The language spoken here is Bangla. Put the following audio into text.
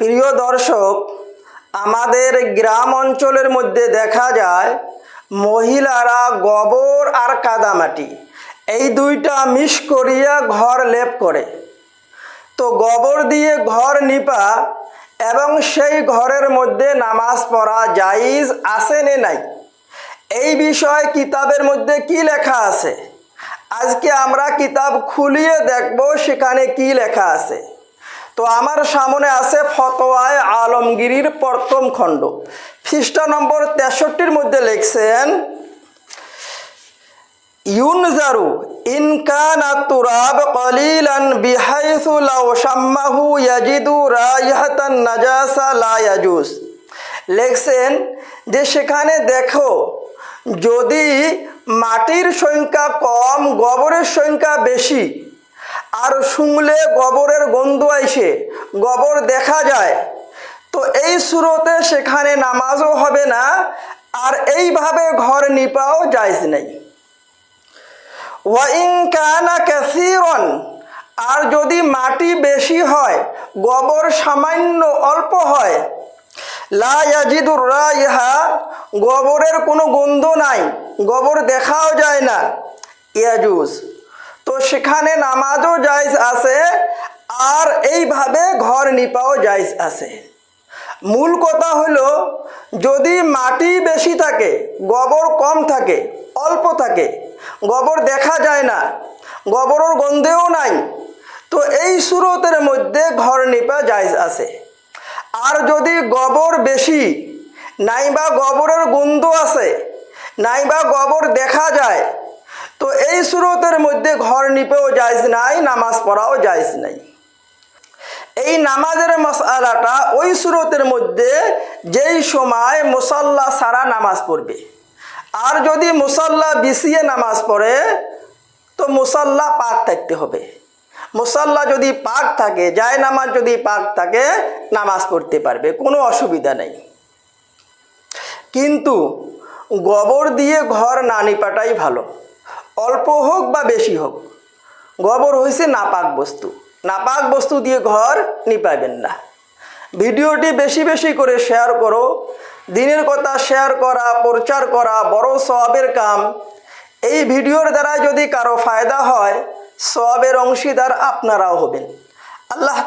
প্রিয় দর্শক, আমাদের গ্রাম অঞ্চলের মধ্যে দেখা যায় মহিলারা গোবর আর কাদামাটি এই দুইটা মিশ করিয়া ঘর লেপ করে। তো গোবর দিয়ে ঘর নিপা এবং সেই ঘরের মধ্যে নামাজ পড়া জাইজ আছে নে নাই? এই বিষয়ে কিতাবের মধ্যে কি লেখা আছে? আজকে আমরা কিতাব খুলিয়ে দেখব সেখানে কি লেখা আছে। তো আমার সামনে আছে ফতোয়ায় আলমগিরির প্রথম খণ্ড। খ্রিস্টা নম্বর তেষট্টির মধ্যে লিখছেন, ইউনজারু বিহাইসু লাউ শাম্মাহু ইয়াজিদু নাজাসা লেখছেন যে সেখানে দেখো, যদি মাটির সংখ্যা কম, গোবরের সংখ্যা বেশি আর শুনলে গোবরের গন্ধ আইসে, গোবর দেখা যায়। তো এই সুরতে সেখানে নামাজও হবে না, আর এইভাবে ঘর নিপাও যাইজ নেই। ওয়াইং কানা ক্যাসিরন আর যদি মাটি বেশি হয়, গোবর সামান্য অল্প হয়। লা ইয়াজিদুর রাইহা, গোবরের কোনো গন্ধ নাই, গোবর দেখাও যায় না। ইয়াজুজ। তো সেখানে নামাজও জায়জ আছে, আর এইভাবে ঘর নিপাও জায়জ আছে। মূল কথা হলো, যদি মাটি বেশি থাকে, গোবর কম থাকে, অল্প থাকে, গোবর দেখা যায় না, গোবরের গন্ধেও নাই, তো এই সুরতের মধ্যে ঘর নিপা জায়জ আছে। আর যদি গোবর বেশি, নাইবা গোবরের গন্ধ আছে, নাইবা গোবর দেখা যায় তো এই সুরতের মধ্যে ঘর নিপেও যাইজ নাই, নামাজ পড়াও যাইজ নাই। এই নামাজের মশালাটা ওই সুরতের মধ্যে যেই সময় মুসল্লা সারা নামাজ পড়বে। আর যদি মুসল্লা বিছিয়ে নামাজ পড়ে, তো মুসল্লা পাক থাকতে হবে। মুসল্লা যদি পাক থাকে, যায় নামাজ যদি পাক থাকে, নামাজ পড়তে পারবে, কোনো অসুবিধা নেই। কিন্তু গোবর দিয়ে ঘর না নিপাটাই ভালো। অল্প হোক বা বেশি হোক, গোবর হয়েছে নাপাক বস্তু। নাপাক বস্তু দিয়ে ঘর নিপাবেন না। ভিডিওটি বেশি বেশি করে শেয়ার করো, দিনের কথা শেয়ার করা, প্রচার করা, বড় সবের কাম। এই ভিডিওর দ্বারা যদি কারও ফায়দা হয় সবের অংশীদার আপনারাও হবেন। আল্লাহ